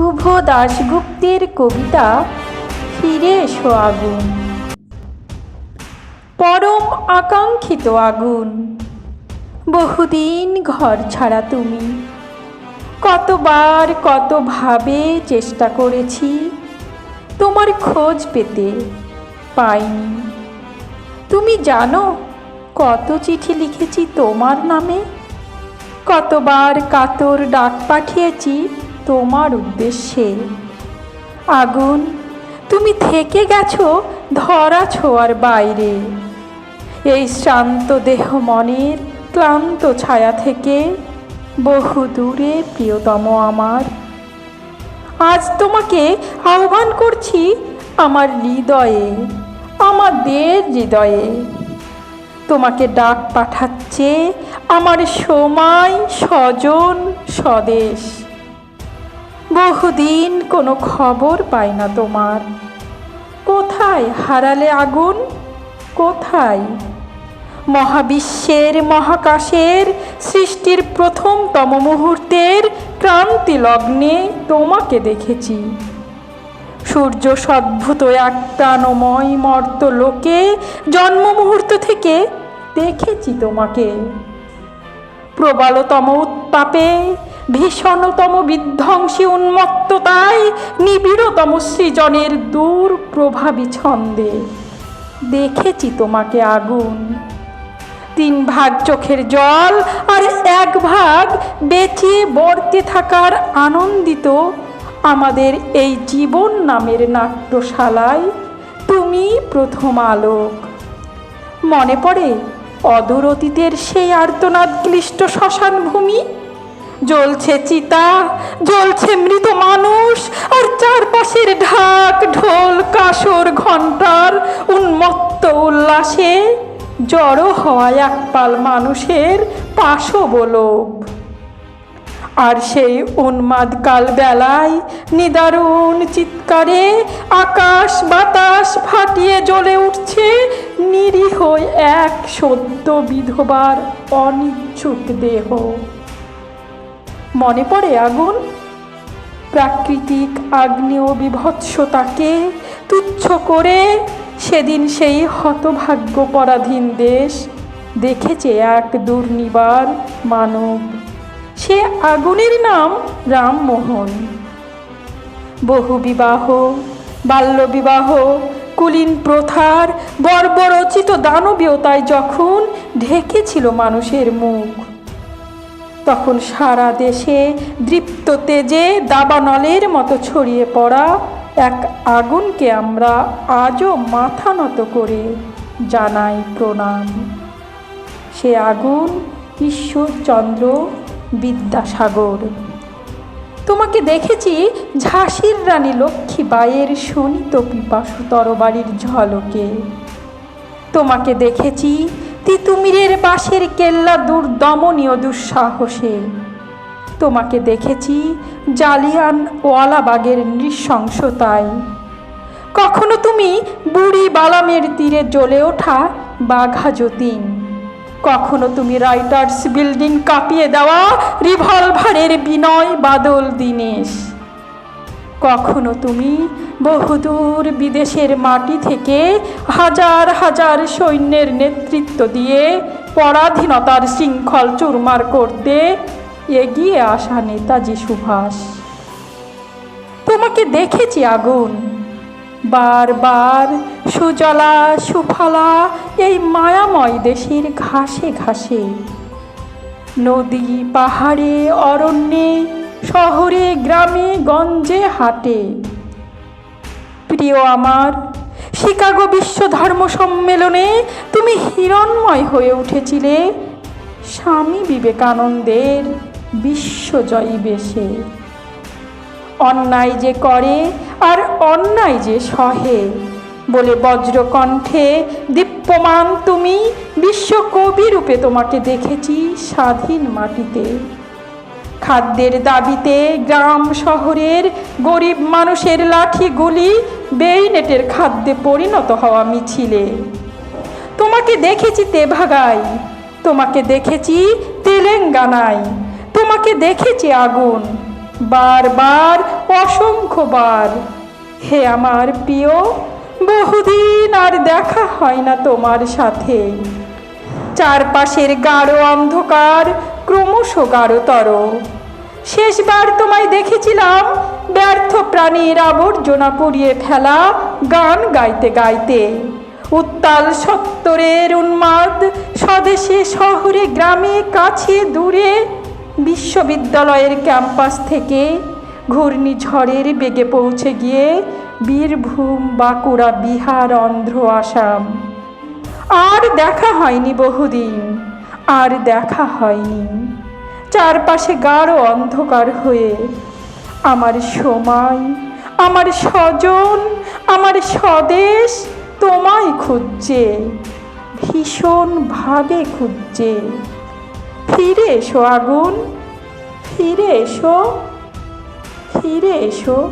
শুভ দাশগুপ্তের কবিতা, ফিরে এসো আগুন। পরম আকাঙ্ক্ষিত আগুন, বহুদিন ঘর ছাড়া তুমি। কতবার কতভাবে চেষ্টা করেছি, তোমার খোঁজ পেতে পাইনি। তুমি জানো কত চিঠি লিখেছি তোমার নামে? কতবার কাতর ডাক পাঠিয়েছি তোমার উদ্দেশ্যে। আগুন, তুমি থেকে গেছো ধরা ছোঁয়ার বাইরে। এই শ্রান্ত দেহ মনের ক্লান্ত ছায়া থেকে বহু দূরে, প্রিয়তম আমার। আজ তোমাকে আহ্বান করছি আমার হৃদয়ে, আমাদের হৃদয়ে। তোমাকে ডাক পাঠাচ্ছে আমার সময় স্বজন স্বদেশ। বহুদিন কোনো খবর পাই না তোমার। কোথায় হারালে আগুন? কোথায়? মহাবিশ্বের মহাকাশের সৃষ্টির প্রথমতম মুহূর্তের ক্রান্তি লগ্নে তোমাকে দেখেছি। সূর্য সদ্ভূত এক প্রাণময় মর্ত লোকে জন্ম মুহূর্ত থেকে দেখেছি তোমাকে। প্রবলতম উত্তাপে ভীষণতম বিধ্বংসী উন্মত্ততায় নিবিড়তম সৃজনের দূর প্রভাবী ছন্দে দেখেছি তোমাকে আগুন। তিন ভাগ চোখের জল আর এক ভাগ বেঁচে বর্তে থাকার আনন্দিত আমাদের এই জীবন নামের নাট্যশালায় তুমি প্রথম আলোক। মনে পড়ে, অদূর অতীতের সেই আর্তনাদ ক্লিষ্ট শ্মশান ভূমি জ্বলছে চিতা, জ্বলছে মৃত মানুষ, আর চারপাশের ঢাক, ঢোল, কাসর ঘণ্টার উন্মত্ত উল্লাসে জড়ো হওয়া একপাল মানুষের পাশবলোভ আর সেই উন্মাদ কাল বেলায় নিদারুণ চিৎকারে আকাশ বাতাস ফাটিয়ে জ্বলে উঠছে নিরীহ এক সদ্য বিধবার অনিচ্ছুক দেহ। মনে পড়ে আগুন? প্রাকৃতিক আগ্নেয় বিভৎসতাকে তুচ্ছ করে সেদিন সেই হতভাগ্য পরাধীন দেশ দেখেছে এক দুর্নিবার মানব। সে আগুনের নাম রামমোহন। বহু বিবাহ বাল্যবিবাহ, কুলীন প্রথার বর্বরচিত দানবীয়তায় যখন ঢেকেছিল মানুষের মুখ তখন সারা দেশে দৃপ্ত তেজে দাবানলের মতো ছড়িয়ে পড়া এক আগুনকে আমরা আজও মাথা নত করে জানাই প্রণাম। সে আগুন ঈশ্বরচন্দ্র বিদ্যাসাগর। তোমাকে দেখেছি ঝাঁসির রানী লক্ষ্মীবাইয়ের শোণিত পিপাসু তরবারির ঝলকে। তোমাকে দেখেছি তিতুমিরের বাঁশের কেল্লা দুর্দমনীয় দুঃসাহসে। তোমাকে দেখেছি জালিয়ান ওয়ালাবাগের নৃশংসতায়। কখনো তুমি বুড়ি বালামের তীরে জ্বলে ওঠা বাঘা যতীন। কখনো তুমি রাইটার্স বিল্ডিং কাঁপিয়ে দেওয়া রিভলভারের বিনয় বাদল দীনেশ। কখনো তুমি বহুদূর বিদেশের মাটি থেকে হাজার হাজার সৈন্যের নেতৃত্ব দিয়ে পরাধীনতার শৃঙ্খল চুরমার করতে এগিয়ে আসা নেতাজি সুভাষ। তোমাকে দেখেছি আগুন। বারবার সুজলা সুফলা এই মায়াময় দেশের ঘাসে ঘাসে। নদী, পাহাড়ে, অরণ্যে, শহরে, গ্রামে, গঞ্জে, হাটে। প্রিয় আমার শিকাগো বিশ্ব ধর্ম সম্মেলনে তুমি হিরণময় হয়ে উঠেছিলে। স্বামী বিবেকানন্দের বিশ্বজয়ী বেশে। অন্যায় যে করে আর অন্যায় যে সহে, বলে বজ্রকণ্ঠে দীপ্যমান তুমি বিশ্বকবি রূপে তোমাকে দেখেছি স্বাধীন মাটিতে। খাদ্যের দাবিতে গ্রাম শহরের গরিব মানুষের লাঠি গুলি বেইনেটের খাদ্যে পরিণত হওয়া মিছিলে। তোমাকে দেখেছি তেভাগায় তোমাকে দেখেছি তেলেঙ্গানায়, তোমাকে দেখেছি আগুন, বারবার, অসংখ্যবার। হে আমার প্রিয়, বহুদিন আর দেখা হয় না তোমার সাথে। চারপাশের গাঢ় অন্ধকার ক্রমশ গাঢ়তর। শেষবার তোমায় দেখেছিলাম, ব্যর্থ প্রাণীর আবর্জনা পুড়িয়ে ফেলা গান গাইতে গাইতে। উত্তাল সত্তরের উন্মাদ স্বদেশে, শহরে, গ্রামে, কাছে, দূরে, বিশ্ববিদ্যালয়ের ক্যাম্পাস থেকে ঘূর্ণিঝড়ের বেগে পৌঁছে গিয়ে বীরভূম, বাঁকুড়া, বিহার, অন্ধ্র, আসাম। আর দেখা হয়নি বহুদিন। আর দেখা হয়নি। চারপাশে গাঢ় অন্ধকার হয়ে আমার সময়, আমার স্বজন, আমার স্বদেশ তোমায় খুঁজছে ভীষণভাবে খুঁজছে। ফিরে এসো আগুন, ফিরে এসো ফিরে এসো।